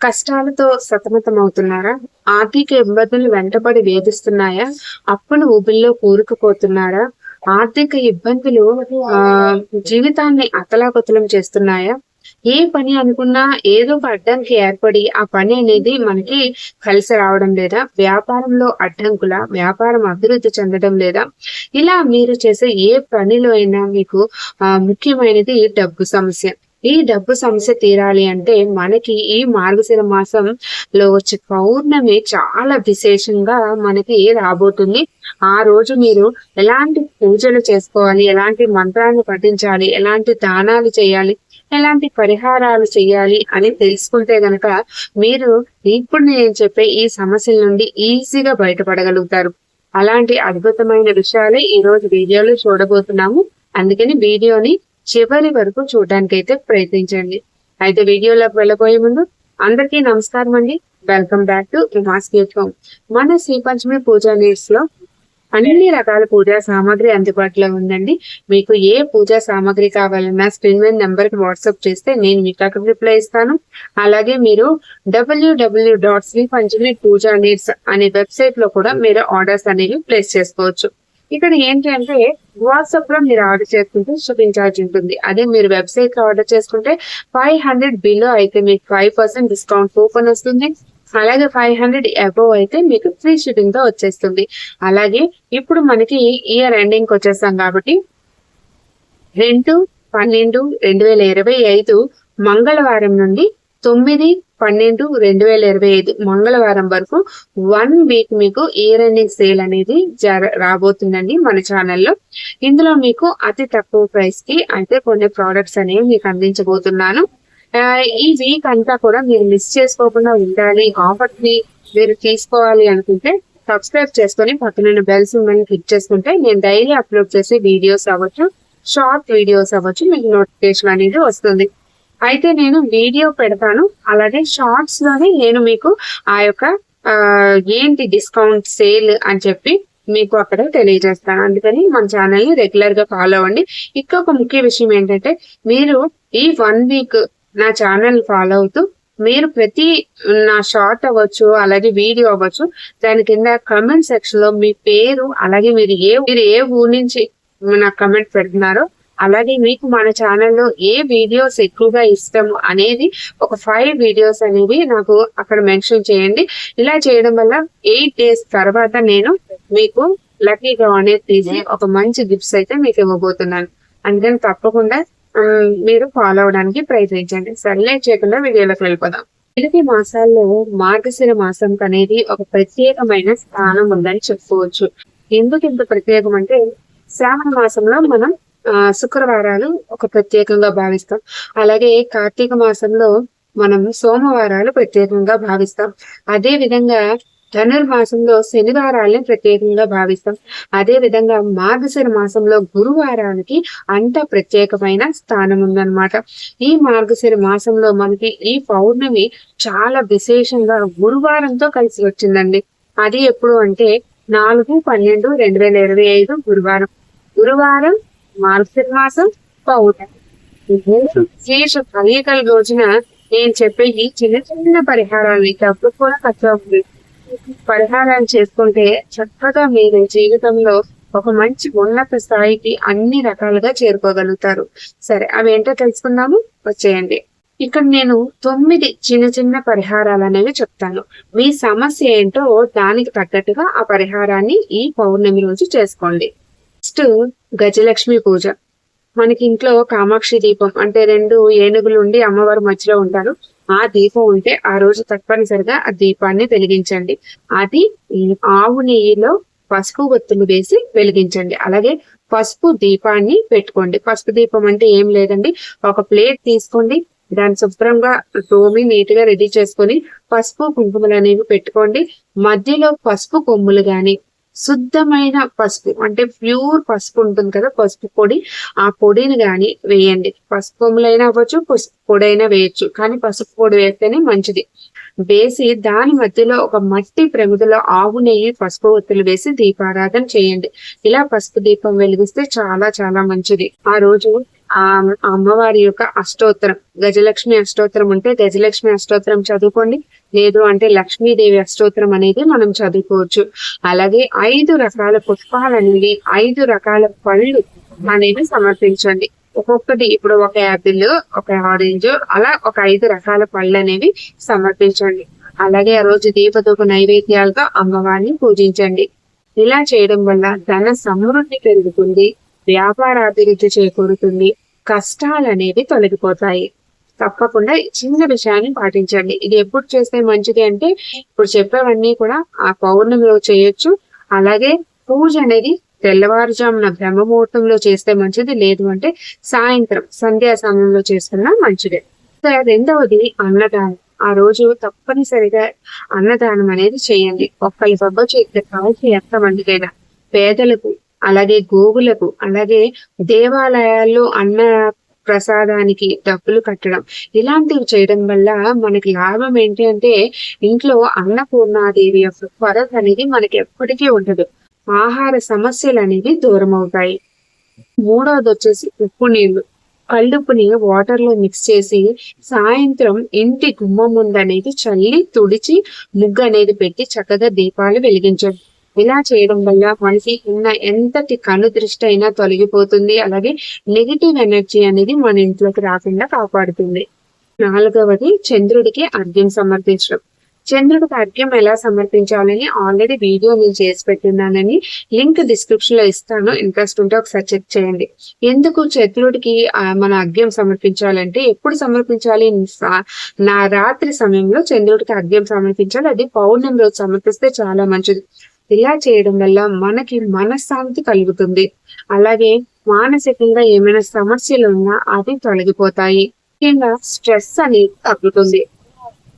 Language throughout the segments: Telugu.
కష్టాలతో సతమతమవుతున్నారా? ఆర్థిక ఇబ్బందులు వెంటబడి వేధిస్తున్నాయా? అప్పులు ఊబిల్లో కూరుకుపోతున్నారా? ఆర్థిక ఇబ్బందులు ఆ జీవితాన్ని అతలాకుతలం చేస్తున్నాయా? ఏ పని అనుకున్నా ఏదో ఒక అడ్డంకి ఏర్పడి ఆ పని అనేది మనకి కలిసి రావడం లేదా? వ్యాపారంలో అడ్డంకుల వ్యాపారం అభివృద్ధి చెందడం లేదా? ఇలా మీరు చేసే ఏ పనిలో అయినా మీకు ముఖ్యమైనది డబ్బు సమస్య. ఈ డబ్బు సమస్య తీరాలి అంటే మనకి ఈ మార్గశిర మాసంలో వచ్చే పౌర్ణమి చాలా విశేషంగా మనకి రాబోతుంది. ఆ రోజు మీరు ఎలాంటి పూజలు చేసుకోవాలి? ఎలాంటి మంత్రాన్ని పఠించాలి? ఎలాంటి దానాలు చేయాలి? ఎలాంటి పరిహారాలు చేయాలి అని తెలుసుకుంటే గనక మీరు ఇప్పుడు నేను చెప్పే ఈ సమస్యల నుండి ఈజీగా బయటపడగలుగుతారు. అలాంటి అద్భుతమైన విషయాలే ఈ రోజు వీడియోలో చూడబోతున్నాము. అందుకని వీడియోని చివరి వరకు చూడడానికి అయితే ప్రయత్నించండి. అయితే వీడియోలోకి వెళ్ళబోయే ముందు అందరికీ నమస్కారం అండి. Welcome back to Uma's home మన శ్రీ పంచమి పూజా నీడ్స్లో అన్ని రకాల పూజా సామాగ్రి అందుబాటులో ఉందండి. మీకు ఏ పూజా సామాగ్రి కావాలన్నా స్క్రీన్ మీద నెంబర్కి వాట్సాప్ చేస్తే నేను మీకు అక్కడ రిప్లై ఇస్తాను. అలాగే మీరు WWW dot Shri Panchami Pooja needs అనే వెబ్సైట్లో కూడా మీరు ఆర్డర్స్ అనేవి ప్లేస్ చేసుకోవచ్చు. ఇక్కడ ఏంటి అంటే వాట్సాప్లో మీరు ఆర్డర్ చేసుకుంటే షిప్పింగ్ ఛార్జ్ ఉంటుంది. అదే మీరు వెబ్సైట్లో ఆర్డర్ చేసుకుంటే ఫైవ్ హండ్రెడ్ బిలో అయితే మీకు ఫైవ్ పర్సెంట్ డిస్కౌంట్ కూపన్ వస్తుంది. అలాగే ఫైవ్ హండ్రెడ్ అబోవ్ అయితే మీకు ఫ్రీ షిప్పింగ్తో వచ్చేస్తుంది. అలాగే ఇప్పుడు మనకి ఇయర్ ఎండింగ్ వచ్చేస్తాం కాబట్టి రెండు పన్నెండు రెండు వేల ఇరవై ఐదు మంగళవారం నుండి తొమ్మిది పన్నెండు రెండు వేల ఇరవై ఐదు మంగళవారం వరకు వన్ వీక్ మీకు ఇయర్ ఎండింగ్ సేల్ అనేది జర రాబోతుందండి మన ఛానల్లో. ఇందులో మీకు అతి తక్కువ ప్రైస్కి అయితే కొన్ని ప్రోడక్ట్స్ అనేవి మీకు అందించబోతున్నాను. ఈ వీక్ అంతా కూడా మీరు మిస్ చేసుకోకుండా ఉండాలి. ఆఫర్ని మీరు తీసుకోవాలి అనుకుంటే సబ్స్క్రైబ్ చేసుకొని పక్కన బెల్స్ సింబల్ క్లిక్ చేసుకుంటే నేను డైలీ అప్లోడ్ చేసే వీడియోస్ అవ్వచ్చు షార్ట్ వీడియోస్ అవ్వచ్చు మీకు నోటిఫికేషన్ అనేది వస్తుంది. అయితే నేను వీడియో పెడతాను. అలాగే షార్ట్స్లోనే నేను మీకు ఆ యొక్క ఏంటి డిస్కౌంట్ సేల్ అని చెప్పి మీకు అక్కడ తెలియజేస్తాను. అందుకని మన ఛానల్ని రెగ్యులర్గా ఫాలో అవ్వండి ఇంకొక ముఖ్య విషయం ఏంటంటే మీరు ఈ వన్ వీక్ నా ఛానల్ ఫాలో అవుతూ మీరు ప్రతి నా షార్ట్ అవ్వచ్చు అలాగే వీడియో అవ్వచ్చు దాని కింద కమెంట్ సెక్షన్లో మీ పేరు అలాగే మీరు ఏ మీరు ఏ ఊరి నుంచి నాకు కమెంట్ పెడుతున్నారో అలాగే మీకు మన ఛానల్లో ఏ వీడియోస్ ఎక్కువగా ఇష్టం అనేది ఒక ఫైవ్ వీడియోస్ అనేవి నాకు అక్కడ మెన్షన్ చేయండి. ఇలా చేయడం వల్ల ఎయిట్ డేస్ తర్వాత నేను మీకు లక్కీగా అనేది తీసి ఒక మంచి గిఫ్ట్స్ అయితే మీకు ఇవ్వబోతున్నాను. అందుకని తప్పకుండా మీరు ఫాలో అవడానికి ప్రయత్నించండి. సర్లే చేయకుండా వీడియోలోకి వెళ్ళిపోదాం. తెలుగు మాసాల్లో మార్గశిర మాసం అనేది ఒక ప్రత్యేకమైన స్థానం ఉందని చెప్పుకోవచ్చు. ఎందుకు ఇంత ప్రత్యేకం అంటే శ్రావణ మాసంలో మనం శుక్రవారాలు ఒక ప్రత్యేకంగా భావిస్తాం. అలాగే కార్తీక మాసంలో మనం సోమవారాలు ప్రత్యేకంగా భావిస్తాం. అదే విధంగా ధనుర్మాసంలో శనివారాలని ప్రత్యేకంగా భావిస్తాం. అదే విధంగా మార్గశిర మాసంలో గురువారానికి అంత ప్రత్యేకమైన స్థానం ఉందన్నమాట. ఈ మార్గశిర మాసంలో మనకి ఈ పౌర్ణమి చాలా విశేషంగా గురువారంతో కలిసి వచ్చిందండి. అది ఎప్పుడు అంటే నాలుగు పన్నెండు రెండు వేల ఇరవై ఐదు గురువారం. గురువారం మార్గశిర మాసం పౌర్ణమి కలియకల రోజున నేను చెప్పే ఈ చిన్న చిన్న పరిహారాలు డబ్బు కూడా ఖర్చు అవుతుంది పరిహారాలు చేసుకుంటే చక్కగా మీరు జీవితంలో ఒక మంచి ఉన్నత స్థాయికి అన్ని రకాలుగా చేరుకోగలుగుతారు. సరే అవి ఏంటో తెలుసుకుందాము? వచ్చేయండి. ఇక్కడ నేను తొమ్మిది చిన్న చిన్న పరిహారాలు అనేవి చెప్తాను. మీ సమస్య ఏంటో దానికి తగ్గట్టుగా ఆ పరిహారాన్ని ఈ పౌర్ణమి రోజు చేసుకోండి. నెక్స్ట్ గజలక్ష్మి పూజ. మనకి ఇంట్లో కామాక్షి దీపం అంటే రెండు ఏనుగులు ఉండి అమ్మవారు మధ్యలో ఉంటారు. ఆ దీపం ఉంటే ఆ రోజు తప్పనిసరిగా ఆ దీపాన్ని వెలిగించండి. అది ఆవు నెయ్యిలో పసుపు ఒత్తులు వేసి వెలిగించండి. అలాగే పసుపు దీపాన్ని పెట్టుకోండి. పసుపు దీపం అంటే ఏం లేదండి. ఒక ప్లేట్ తీసుకోండి. దాన్ని శుభ్రంగా తోమి నీట్గా రెడీ చేసుకొని పసుపు కుంకుమలు అనేవి పెట్టుకోండి. మధ్యలో పసుపు కొమ్ములు గాని శుద్ధమైన పసుపు అంటే ప్యూర్ పసుపు ఉంటుంది కదా పసుపు పొడి. ఆ పొడిని కానీ వేయండి. పసుపు అయినా అవ్వచ్చు పసుపు పొడి అయినా వేయచ్చు. కానీ పసుపు పొడి వేస్తేనే మంచిది. వేసి దాని మధ్యలో ఒక మట్టి ప్రమిదలో ఆవు నెయ్యి పసుపు ఒత్తులు వేసి దీపారాధన చేయండి. ఇలా పసుపు దీపం వెలిగిస్తే చాలా చాలా మంచిది. ఆ రోజు ఆ అమ్మవారి యొక్క అష్టోత్తరం. గజలక్ష్మి అష్టోత్తరం ఉంటే గజలక్ష్మి అష్టోత్తరం చదువుకోండి. లేదు అంటే లక్ష్మీదేవి అష్టోత్తరం అనేది మనం చదువుకోవచ్చు. అలాగే ఐదు రకాల పుష్పాలు అనేవి ఐదు రకాల పళ్ళు అనేవి సమర్పించండి. ఒక్కొక్కటి ఇప్పుడు ఒక యాపిల్ ఒక ఆరెంజ్ అలా ఒక ఐదు రకాల పళ్ళు అనేవి సమర్పించండి. అలాగే ఆ రోజు దీపదూప నైవేద్యాలతో అమ్మవారిని పూజించండి. ఇలా చేయడం వల్ల ధన సమృద్ధి పెరుగుతుంది. వ్యాపారాభివృద్ధి చేకూరుతుంది. కష్టాలు అనేది తొలగిపోతాయి. తప్పకుండా చిన్న విషయాన్ని పాటించండి. ఇది ఎప్పుడు చేస్తే మంచిది అంటే ఇప్పుడు చెప్పేవన్నీ కూడా ఆ పౌర్ణమిలో చేయొచ్చు. అలాగే పూజ అనేది తెల్లవారుజామున బ్రహ్మముహూర్తంలో చేస్తే మంచిది లేదు అంటే సాయంత్రం సంధ్యా సమయంలో చేసుకున్నా మంచిదే. రెండవది అన్నదానం. ఆ రోజు తప్పనిసరిగా అన్నదానం అనేది చేయండి. ఒక్క బొబ్బ చేతి కాల్చి ఎంతమందికైనా పేదలకు అలాగే గోగులకు అలాగే దేవాలయాల్లో అన్న ప్రసాదానికి డబ్బులు కట్టడం. ఇలాంటివి చేయడం వల్ల మనకి లాభం ఏంటి అంటే ఇంట్లో అన్నపూర్ణాదేవి యొక్క కొరత అనేది మనకి ఎప్పటికీ ఉండదు. ఆహార సమస్యలు అనేవి దూరం అవుతాయి. మూడవది వచ్చేసి ఉప్పు నీళ్ళు కళ్ళుప్పుని వాటర్లో మిక్స్ చేసి సాయంత్రం ఇంటి గుమ్మం ముందు అనేది చల్లి తుడిచి ముగ్గు అనేది పెట్టి చక్కగా దీపాలు వెలిగించండి. ఇలా చేయడం వల్ల మనకి ఉన్న ఎంతటి కను దృష్టి అయినా తొలగిపోతుంది. అలాగే నెగిటివ్ ఎనర్జీ అనేది మన ఇంట్లోకి రాకుండా కాపాడుతుంది. నాలుగవది చంద్రుడికి అర్ఘ్యం సమర్పించడం. చంద్రుడికి అర్ఘ్యం ఎలా సమర్పించాలని ఆల్రెడీ వీడియో నేను చేసి పెట్టున్నానని లింక్ డిస్క్రిప్షన్లో ఇస్తాను. ఇంట్రెస్ట్ ఉంటే ఒకసారి చెక్ చేయండి. ఎందుకు చంద్రుడికి మన అర్ఘ్యం సమర్పించాలంటే ఎప్పుడు సమర్పించాలి? నా రాత్రి సమయంలో చంద్రుడికి అర్ఘ్యం సమర్పించాలి. అది పౌర్ణమి రోజు సమర్పిస్తే చాలా మంచిది. ఇలా చేయడం వల్ల మనకి మనశ్శాంతి కలుగుతుంది. అలాగే మానసికంగా ఏమైనా సమస్యలు ఉన్నా అవి తొలగిపోతాయి. ముఖ్యంగా స్ట్రెస్ అనేది తగ్గుతుంది.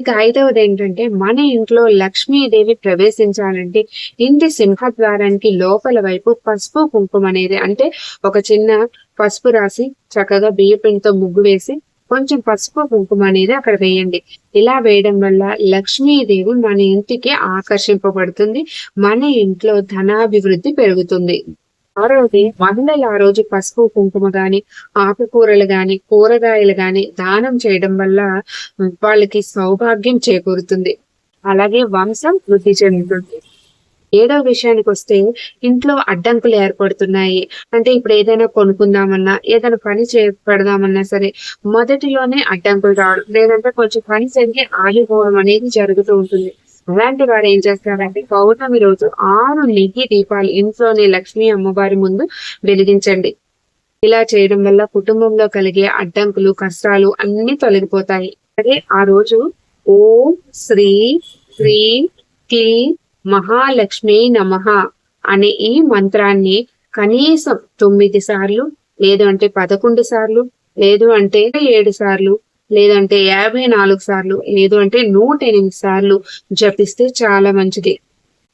ఇక ఐదవది ఏంటంటే మన ఇంట్లో లక్ష్మీదేవి ప్రవేశించాలంటే ఇంటి సింహద్వారానికి లోపల వైపు పసుపు కుంకుమ అనేది అంటే ఒక చిన్న పసుపు రాసి చక్కగా బియ్యపిండితో ముగ్గు వేసి కొంచెం పసుపు కుంకుమ అనేది అక్కడ వేయండి. ఇలా వేయడం వల్ల లక్ష్మీదేవి మన ఇంటికి ఆకర్షింపబడుతుంది. మన ఇంట్లో ధనాభివృద్ధి పెరుగుతుంది. ఆ రోజు మహిళలు ఆ రోజు పసుపు కుంకుమ గాని ఆకుకూరలు గాని కూరగాయలు గాని దానం చేయడం వల్ల వాళ్ళకి సౌభాగ్యం చేకూరుతుంది. అలాగే వంశం వృద్ధి చెందుతుంది. ఏడో విషయానికి వస్తే ఇంట్లో అడ్డంకులు ఏర్పడుతున్నాయి. అంటే ఇప్పుడు ఏదైనా కొనుక్కుందామన్నా ఏదైనా పని చేపడదామన్నా సరే మొదటిలోనే అడ్డంకులు రావడం లేదంటే కొంచెం పని జరిగి ఆగిపోవడం అనేది జరుగుతూ ఉంటుంది. అలాంటి వాడు ఏం చేస్తారంటే పౌర్ణమి రోజు ఆరు నెయ్యి దీపాలు ఇంట్లోనే లక్ష్మీ అమ్మవారి ముందు వెలిగించండి. ఇలా చేయడం వల్ల కుటుంబంలో కలిగే అడ్డంకులు కష్టాలు అన్ని తొలగిపోతాయి. అదే ఆ రోజు ఓం శ్రీ శ్రీ క్లీ మహాలక్ష్మి నమ అనే ఈ మంత్రాన్ని కనీసం తొమ్మిది సార్లు లేదు అంటే పదకొండు సార్లు లేదు అంటే ఏడు సార్లు లేదంటే యాభై నాలుగు సార్లు లేదు అంటే నూట ఎనిమిది సార్లు జపిస్తే చాలా మంచిది.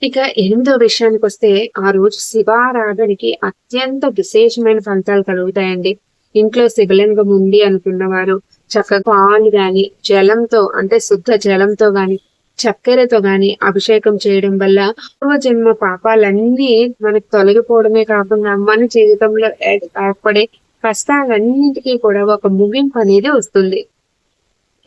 ఇక ఎనిమిదో విషయానికి వస్తే ఆ రోజు శివారాధనకి అత్యంత విశేషమైన ఫలితాలు కలుగుతాయండి. ఇంట్లో శివలింగం ఉంది అనుకున్నవారు చక్కగా పాలు గాని జలంతో అంటే శుద్ధ జలంతో గాని చక్కెరతో గాని అభిషేకం చేయడం వల్ల పూర్వజన్మ పాపాలన్నీ మనకు తొలగిపోవడమే కాకుండా మన జీవితంలో ఏర్పడే కష్టాలన్నింటికీ కూడా ఒక ముగింపు అనేది వస్తుంది.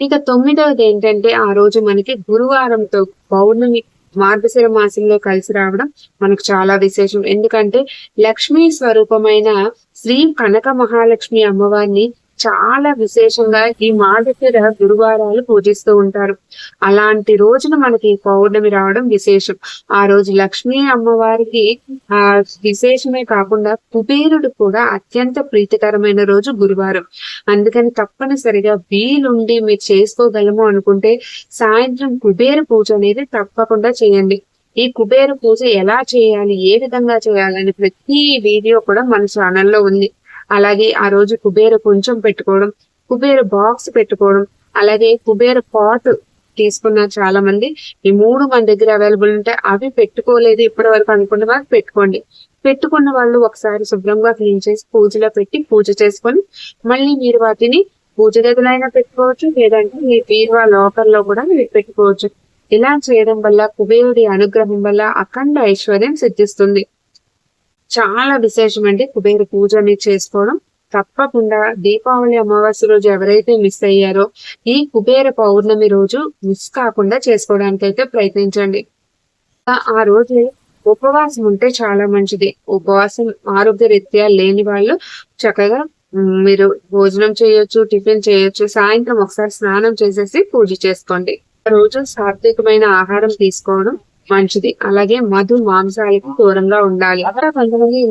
ఇక తొమ్మిదవది ఏంటంటే ఆ రోజు మనకి గురువారంతో పౌర్ణమి మార్గశిర మాసంలో కలిసి రావడం మనకు చాలా విశేషం. ఎందుకంటే లక్ష్మీ స్వరూపమైన శ్రీ కనక మహాలక్ష్మి అమ్మవారిని చాలా విశేషంగా ఈ మార్గశిర గురువారాలు పూజిస్తూ ఉంటారు. అలాంటి రోజున మనకి పౌర్ణమి రావడం విశేషం. ఆ రోజు లక్ష్మీ అమ్మవారికి ఆ విశేషమే కాకుండా కుబేరుడు కూడా అత్యంత ప్రీతికరమైన రోజు గురువారం. అందుకని తప్పనిసరిగా వీలుండి మీరు చేసుకోగలము అనుకుంటే సాయంత్రం కుబేర పూజ అనేది తప్పకుండా చేయండి. ఈ కుబేర పూజ ఎలా చేయాలి ఏ విధంగా చేయాలని ప్రతి వీడియో కూడా మన ఛానల్లో ఉంది. అలాగే ఆ రోజు కుబేర కొంచెం పెట్టుకోవడం కుబేర బాక్స్ పెట్టుకోవడం అలాగే కుబేర పాట్ తీసుకున్న చాలా మంది. ఈ మూడు మన దగ్గర అవైలబుల్ ఉంటాయి అవి పెట్టుకోలేదు ఇప్పటి వరకు అనుకున్న వాళ్ళు పెట్టుకోండి. పెట్టుకున్న వాళ్ళు ఒకసారి శుభ్రంగా క్లీన్ చేసి పూజలో పెట్టి పూజ చేసుకొని మళ్ళీ మీరు వాటిని పూజ గదులైనా పెట్టుకోవచ్చు లేదంటే మీ బీరువా లోకల్లో కూడా మీరు పెట్టుకోవచ్చు. ఇలా చేయడం వల్ల కుబేరుడి అనుగ్రహం వల్ల అఖండ ఐశ్వర్యం సిద్ధిస్తుంది. చాలా విశేషం అండి కుబేర పూజ మీరు చేసుకోవడం. తప్పకుండా దీపావళి అమావాస్య రోజు ఎవరైతే మిస్ అయ్యారో ఈ కుబేర పౌర్ణమి రోజు మిస్ కాకుండా చేసుకోవడానికి అయితే ప్రయత్నించండి. ఆ రోజు ఉపవాసం ఉంటే చాలా మంచిది. ఉపవాసం ఆరోగ్య రీత్యా లేని వాళ్ళు చక్కగా మీరు భోజనం చేయొచ్చు టిఫిన్ చేయొచ్చు సాయంత్రం ఒకసారి స్నానం చేసేసి పూజ చేసుకోండి. ఆ రోజు సాత్వికమైన ఆహారం తీసుకోవడం మంచిది. అలాగే మధు మాంసాలకు దూరంగా ఉండాలి. అక్కడ కొంతమంది ఈ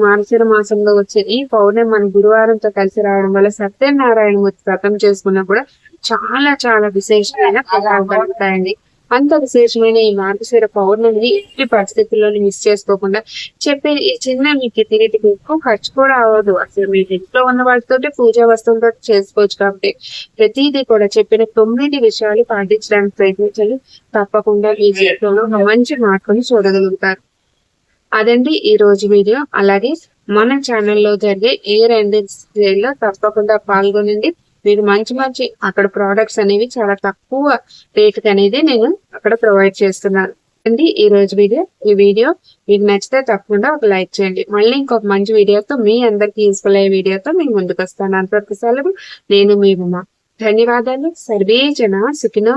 మాసంలో వచ్చే ఈ పౌర్ణమి మన గురువారంతో కలిసి రావడం వల్ల సత్యనారాయణ మూర్తి వ్రతం చేసుకున్నా కూడా చాలా చాలా విశేషమైన ఫలితాలు కలుగుతాయండి. అంత విశేషమైన ఈ మార్గశిర పౌర్ణమిని ఎట్టి పరిస్థితుల్లో మిస్ చేసుకోకుండా చెప్పే ఈ చిన్న మీకు తిరిగి ఎక్కువ ఖర్చు కూడా అవ్వదు. అసలు మీ ఇంట్లో ఉన్న వాటితోటి పూజా వస్తువులతో చేసుకోవచ్చు కాబట్టి ప్రతిదీ కూడా చెప్పిన తొమ్మిది విషయాలు పాటించడానికి ప్రయత్నించండి. తప్పకుండా మీ జీవితంలో మంచి మార్పుని చూడగలుగుతారు. అదండి ఈ రోజు వీడియో. అలాగే మన ఛానల్లో జరిగే ఏ ఎండింగ్లో తప్పకుండా పాల్గొనండి. మీరు మంచి మంచి అక్కడ ప్రోడక్ట్స్ అనేవి చాలా తక్కువ రేటుకి అనేది నేను అక్కడ ప్రొవైడ్ చేస్తున్నాను. అండి ఈ రోజు వీడియో ఈ వీడియో మీకు నచ్చితే తప్పకుండా ఒక లైక్ చేయండి. మళ్ళీ ఇంకొక మంచి వీడియోతో మీ అందరికి యూస్ఫుల్ అయ్యే వీడియోతో మీకు ముందుకు వస్తాను. అంతవరకు సెలవు. నేను మీ ఉమా. ధన్యవాదాలు. సర్వే జన సుఖినో